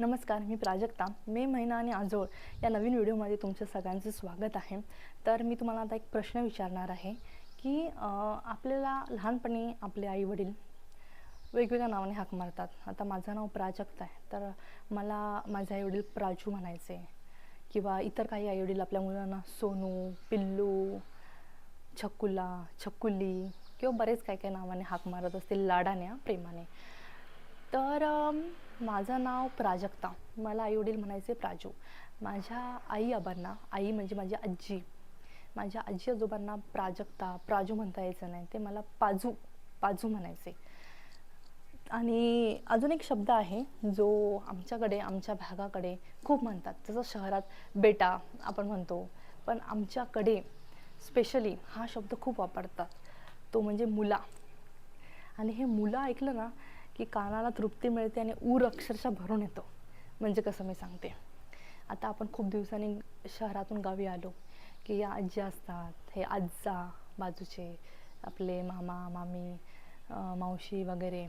नमस्कार मी प्राजक्ता. मे महिना आणि आजोळ या नवीन व्हिडिओमध्ये तुमचं सगळ्यांचं स्वागत आहे. तर मी तुम्हाला आता एक प्रश्न विचारणार आहे की आपल्याला लहानपणी आपले आई वडील वेगवेगळ्या नावाने हाक मारतात. आता माझं नाव प्राजक्ता आहे. तर मला माझे आईवडील प्राजू म्हणायचे किंवा इतर काही आईवडील आपल्या मुलांना सोनू पिल्लू छकुला छकुली किंवा बरेच काही काही नावाने हाक मारत असतील लाडाने प्रेमाने. तर माझं नाव प्राजक्ता. मला आई वडील म्हणायचे प्राजू. माझ्या आई आबांना आई म्हणजे माझी आजी. माझ्या आजी आजोबांना प्राजक्ता प्राजू म्हणता यायचं नाही. ते मला पाजू पाजू म्हणायचे. आणि अजून एक शब्द आहे जो आमच्याकडे आमच्या भागाकडे खूप म्हणतात. जसं शहरात बेटा आपण म्हणतो पण आमच्याकडे स्पेशली हा शब्द खूप वापरतात. तो म्हणजे मुला. आणि हे मुलं ऐकलं ना की कानाला तृप्ती मिळते आणि ऊर अक्षरशः भरून येतो. म्हणजे कसं मी सांगते. आता आपण खूप दिवसांनी शहरातून गावी आलो की या आजी असतात हे आजा बाजूचे आपले मामा मामी मावशी वगैरे.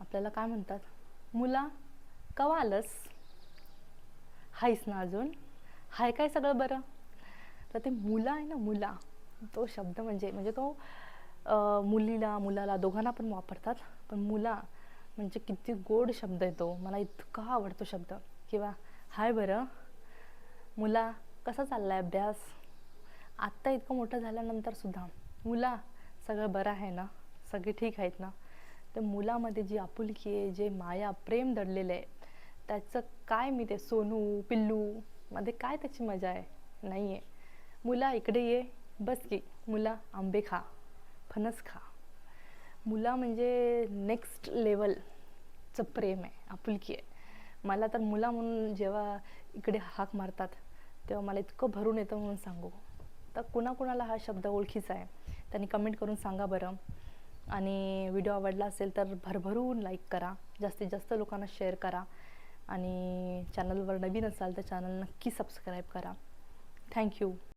आपल्याला काय म्हणतात? मुला कवा आलंस? हायस ना अजून? हाय काय सगळं बरं? तर ते मुला आहे ना मुला. तो शब्द म्हणजे म्हणजे तो मुलीला मुलाला दोघांना पण वापरतात पण मुला म्हणजे किती गोड शब्द आहे तो. मला इतका आवडतो शब्द. किंवा हाय बरं मुला कसा चालला आहे अभ्यास? आत्ता इतकं मोठं झाल्यानंतर सुद्धा मुला सगळं बरं आहे ना? सगळे ठीक आहेत ना? तर मुलामध्ये जी आपुलकी आहे जे माया प्रेम दडलेलं आहे त्याचं काय मी ते सोनू पिल्लू मध्ये काय त्याची मजा आहे? नाही आहे मुला इकडे ये. बस की. मुला आंबे खा. फणस खा. मुला म्हणजे नेक्स्ट लेवलचं प्रेम आहे आपुलकी आहे. मला तर मुला म्हणून जेव्हा इकडे हाक मारतात तेव्हा मला इतकं भरून येतं म्हणून सांगू. तर कुणाकुणाला हा शब्द ओळखीचा आहे त्यांनी कमेंट करून सांगा बरं. आणि व्हिडिओ आवडला असेल तर भरभरून लाईक करा जास्तीत जास्त लोकांना शेअर करा. आणि चॅनलवर नवीन असाल तर चॅनल नक्की सबस्क्राईब करा. थँक्यू